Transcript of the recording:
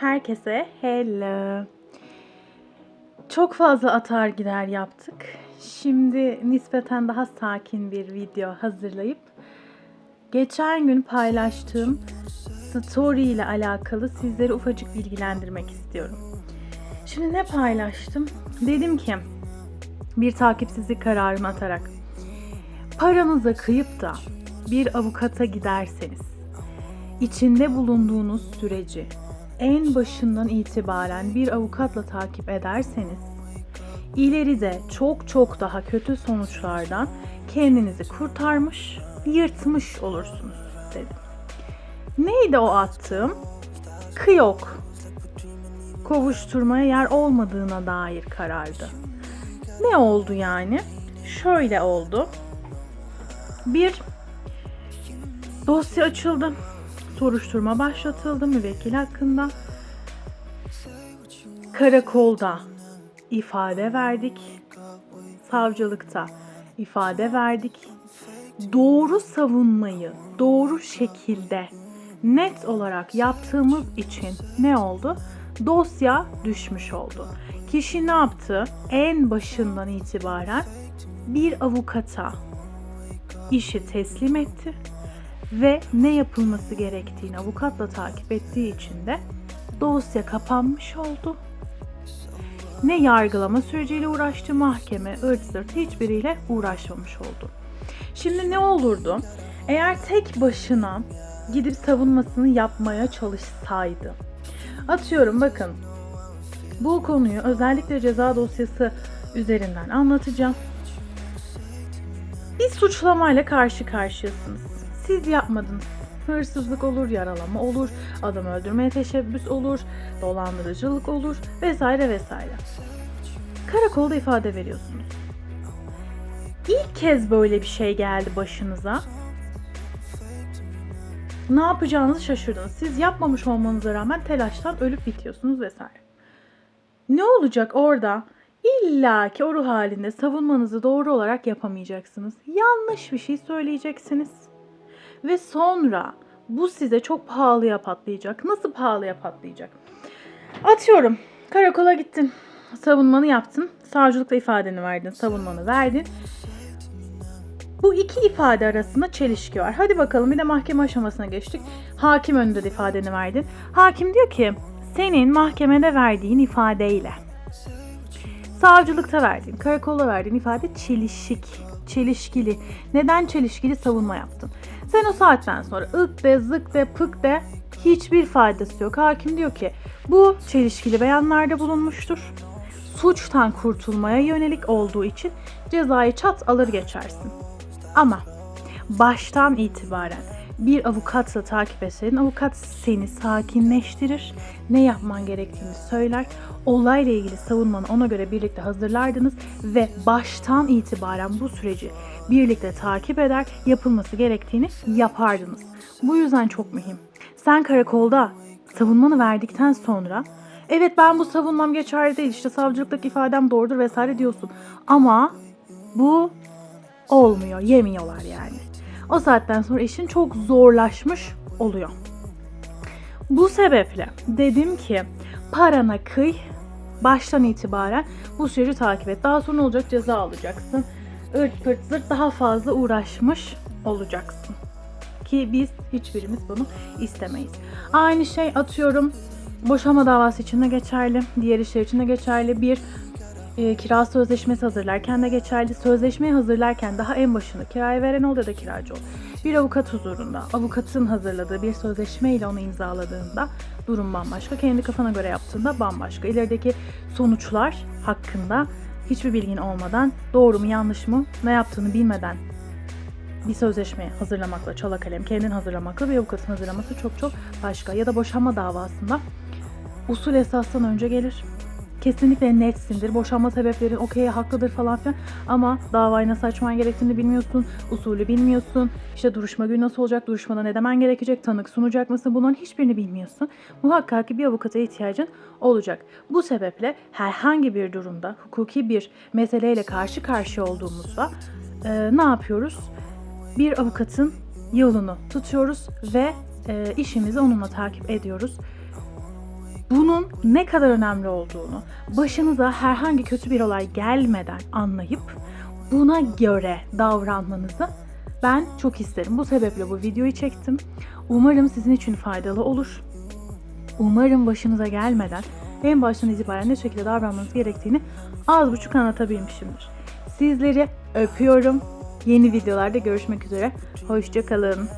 Herkese hello. Çok fazla atar gider yaptık. Şimdi nispeten daha sakin bir video hazırlayıp geçen gün paylaştığım story ile alakalı sizleri ufacık bilgilendirmek istiyorum. Şimdi ne paylaştım? Dedim ki bir takipsizlik kararını atarak paranıza kıyıp da bir avukata giderseniz içinde bulunduğunuz süreci en başından itibaren bir avukatla takip ederseniz ileride çok çok daha kötü sonuçlardan kendinizi kurtarmış, yırtmış olursunuz dedim. Neydi o attığım? Kıyok. Kovuşturmaya yer olmadığına dair karardı. Ne oldu yani? Şöyle oldu. Bir dosya açıldı. Soruşturma başlatıldı müvekkil hakkında. Karakolda ifade verdik. Savcılıkta ifade verdik. Doğru savunmayı doğru şekilde net olarak yaptığımız için ne oldu? Dosya düşmüş oldu. Kişi ne yaptı? En başından itibaren bir avukata işi teslim etti ve ne yapılması gerektiğini avukatla takip ettiği için de dosya kapanmış oldu. Ne yargılama süreciyle uğraştı mahkeme, ırt zırt hiçbiriyle uğraşmamış oldu. Şimdi ne olurdu? Eğer tek başına gidip savunmasını yapmaya çalışsaydı. Atıyorum bakın bu konuyu özellikle ceza dosyası üzerinden anlatacağım. Bir suçlamayla karşı karşıyasınız. Siz yapmadınız. Hırsızlık olur, yaralama olur, adam öldürmeye teşebbüs olur, dolandırıcılık olur vesaire vesaire. Karakolda ifade veriyorsunuz. İlk kez böyle bir şey geldi başınıza. Ne yapacağınızı şaşırdınız. Siz yapmamış olmanıza rağmen telaştan ölüp bitiyorsunuz vesaire. Ne olacak orada? İlla ki o ruh halinde savunmanızı doğru olarak yapamayacaksınız. Yanlış bir şey söyleyeceksiniz. Ve sonra bu size çok pahalıya patlayacak. Nasıl pahalıya patlayacak? Atıyorum. Karakola gittin. Savunmanı yaptın. Savcılıkta ifadeni verdin. Savunmanı verdin. Bu iki ifade arasında çelişki var. Hadi bakalım bir de mahkeme aşamasına geçtik. Hakim önünde de ifadeni verdin. Hakim diyor ki senin mahkemede verdiğin ifadeyle savcılıkta verdiğin, karakolda verdiğin ifade çelişik, çelişkili. Neden çelişkili savunma yaptın? Sen o saatten sonra ık de, zık de, pık de hiçbir faydası yok. Hakim diyor ki bu çelişkili beyanlarda bulunmuştur. Suçtan kurtulmaya yönelik olduğu için cezayı çat alır geçersin. Ama baştan itibaren bir avukatla takip etseydin avukat seni sakinleştirir, ne yapman gerektiğini söyler, olayla ilgili savunmanı ona göre birlikte hazırlardınız ve baştan itibaren bu süreci birlikte takip eder, yapılması gerektiğini yapardınız. Bu yüzden çok mühim. Sen karakolda savunmanı verdikten sonra evet ben bu savunmam geçerli değil işte savcılıktaki ifadem doğrudur vesaire diyorsun ama bu olmuyor, yemiyorlar yani. O saatten sonra işin çok zorlaşmış oluyor. Bu sebeple dedim ki parana kıy, baştan itibaren bu süreci takip et. Daha sonra olacak ceza alacaksın. Irt pırt zırt daha fazla uğraşmış olacaksın. Ki biz hiçbirimiz bunu istemeyiz. Aynı şey atıyorum boşanma davası için de geçerli, diğer işler için de geçerli. Bir e, kira sözleşmesi hazırlarken de geçerli. Sözleşmeyi hazırlarken daha en başını kiraya veren ol ya da kiracı ol. Bir avukat huzurunda, avukatın hazırladığı bir sözleşme ile onu imzaladığında durum bambaşka. Kendi kafana göre yaptığında bambaşka. İlerideki sonuçlar hakkında hiçbir bilgin olmadan doğru mu yanlış mı ne yaptığını bilmeden bir sözleşme hazırlamakla, çala kalem kendin hazırlamakla bir avukatın hazırlaması çok çok başka. Ya da boşanma davasında usul esastan önce gelir kesinlikle netsindir. Boşanma sebeplerin okey haklıdır falan filan ama davayı nasıl açman gerektiğini bilmiyorsun. Usulü bilmiyorsun. İşte duruşma günü nasıl olacak? Duruşmada ne demen gerekecek? Tanık sunacak mısın? Bunların hiçbirini bilmiyorsun. Muhakkak ki bir avukata ihtiyacın olacak. Bu sebeple herhangi bir durumda hukuki bir meseleyle karşı karşıya olduğumuzda e, ne yapıyoruz? Bir avukatın yolunu tutuyoruz ve e, işimizi onunla takip ediyoruz. Bunun ne kadar önemli olduğunu, başınıza herhangi kötü bir olay gelmeden anlayıp buna göre davranmanızı ben çok isterim. Bu sebeple bu videoyu çektim. Umarım sizin için faydalı olur. Umarım başınıza gelmeden en baştan itibaren ne şekilde davranmanız gerektiğini az buçuk anlatabilmişimdir. Sizleri öpüyorum. Yeni videolarda görüşmek üzere. Hoşçakalın.